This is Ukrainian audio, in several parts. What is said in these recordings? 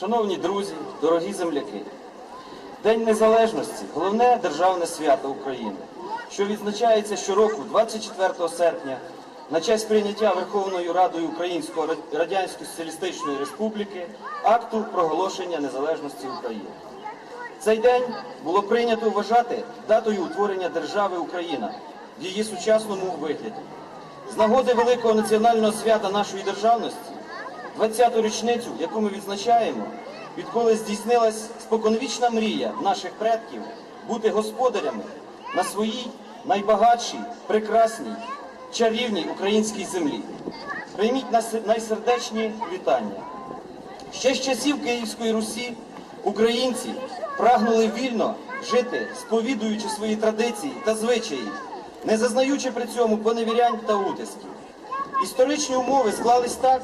Шановні друзі, дорогі земляки, День Незалежності головне державне свято України, що відзначається щороку 24 серпня на честь прийняття Верховною Радою Української Радянської Соціалістичної Республіки акту проголошення незалежності України. Цей день було прийнято вважати датою утворення держави Україна в її сучасному вигляді. З нагоди великого національного свята нашої державності, 20-ту річницю, яку ми відзначаємо, відколи здійснилась споконвічна мрія наших предків бути господарями на своїй найбагатшій, прекрасній, чарівній українській землі. Прийміть найсердечні вітання. Ще з часів Київської Русі українці прагнули вільно жити, сповідуючи свої традиції та звичаї, не зазнаючи при цьому поневірянь та утисків. Історичні умови склались так,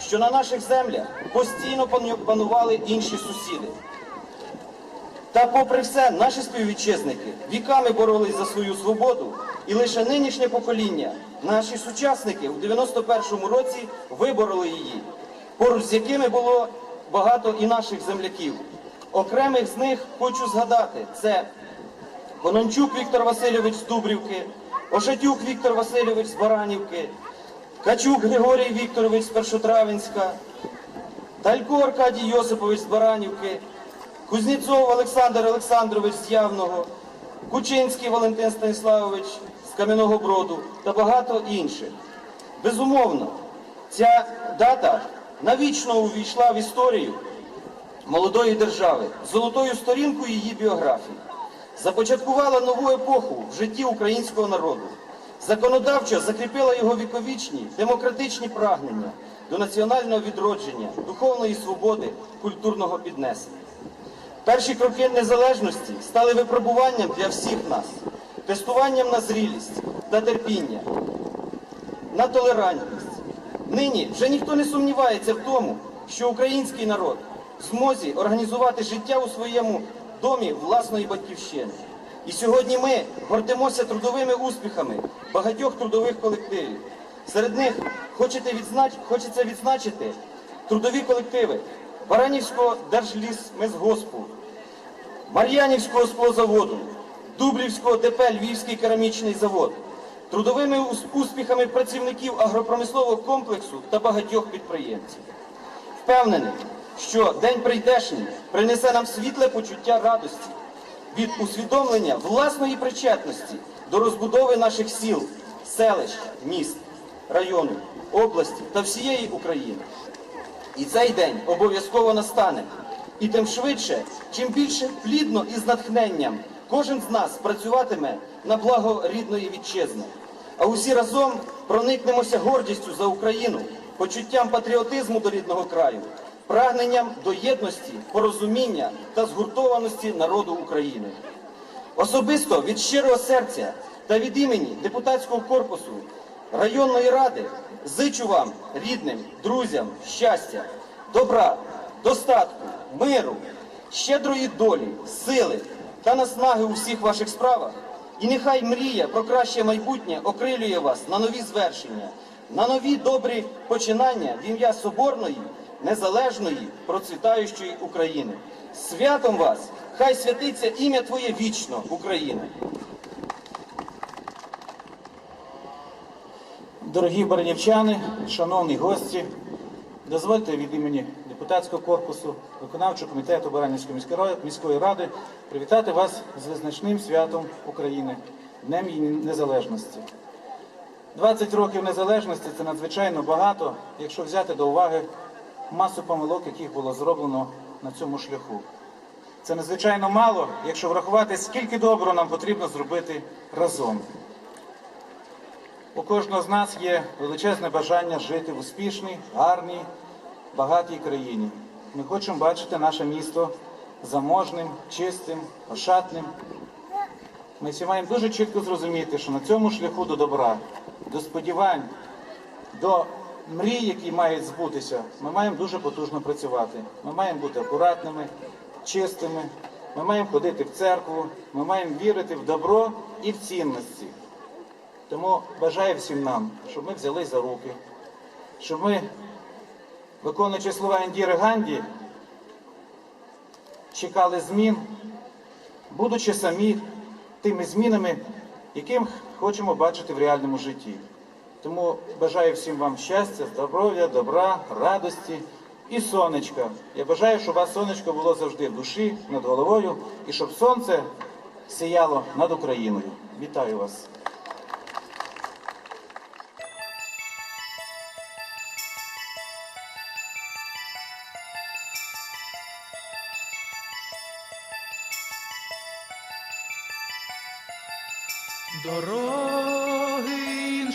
що на наших землях постійно панували інші сусіди. Та попри все, наші співвітчизники віками боролись за свою свободу, і лише нинішнє покоління, наші сучасники у 91-му році вибороли її, поруч з якими було багато і наших земляків. Окремих з них хочу згадати: це Конончук Віктор Васильович з Дубрівки, Ошатюк Віктор Васильович з Баранівки, Качук Григорій Вікторович з Першотравенська, Талько Аркадій Йосипович з Баранівки, Кузнєцов Олександр Олександрович з Явного, Кучинський Валентин Станіславович з Кам'яного Броду та багато інших. Безумовно, ця дата навічно увійшла в історію молодої держави, золотою сторінкою її біографії, започаткувала нову епоху в житті українського народу, законодавчо закріпила його віковічні демократичні прагнення до національного відродження, духовної свободи, культурного піднесення. Перші кроки незалежності стали випробуванням для всіх нас, тестуванням на зрілість та терпіння, на толерантність. Нині вже ніхто не сумнівається в тому, що український народ в змозі організувати життя у своєму домі власної батьківщини. І сьогодні ми гордимося трудовими успіхами багатьох трудових колективів. Серед них хочете відзнач... хочеться відзначити трудові колективи Баранівського держлісмезгоспу, Мар'янівського склозаводу, Дубрівського ДП Львівський керамічний завод, трудовими успіхами працівників агропромислового комплексу та багатьох підприємців. Впевнений, що день прийдешній принесе нам світле почуття радості від усвідомлення власної причетності до розбудови наших сіл, селищ, міст, району, області та всієї України. І цей день обов'язково настане. І тим швидше, чим більше плідно і з натхненням кожен з нас працюватиме на благо рідної вітчизни. А усі разом проникнемося гордістю за Україну, почуттям патріотизму до рідного краю, прагненням до єдності, порозуміння та згуртованості народу України. Особисто від щирого серця та від імені депутатського корпусу районної ради зичу вам, рідним, друзям, щастя, добра, достатку, миру, щедрої долі, сили та наснаги у всіх ваших справах. І нехай мрія про краще майбутнє окрилює вас на нові звершення, на нові добрі починання в ім'я соборної, незалежної, процвітаючої України. Святом вас! Хай святиться ім'я Твоє вічно, Україна! Дорогі баранівчани, шановні гості, дозвольте від імені депутатського корпусу, виконавчого комітету Баранівської міської ради привітати вас з визначним святом України, Днем незалежності. 20 років незалежності це надзвичайно багато, якщо взяти до уваги масу помилок, яких було зроблено на цьому шляху. Це надзвичайно мало, якщо врахувати, скільки доброго нам потрібно зробити разом. У кожного з нас є величезне бажання жити в успішній, гарній, багатій країні. Ми хочемо бачити наше місто заможним, чистим, ошатним. Ми всі маємо дуже чітко зрозуміти, що на цьому шляху до добра, до сподівань, до мрій, які мають збутися, ми маємо дуже потужно працювати. Ми маємо бути акуратними, чистими, ми маємо ходити в церкву, ми маємо вірити в добро і в цінності. Тому бажаю всім нам, щоб ми взялись за руки, щоб ми, виконуючи слова Індіри Ганді, чекали змін, будучи самі тими змінами, яким хочемо бачити в реальному житті. Тому бажаю всім вам щастя, здоров'я, добра, радості і сонечка. Я бажаю, щоб у вас сонечко було завжди в душі, над головою, і щоб сонце сіяло над Україною. Вітаю вас! Дороги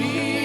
be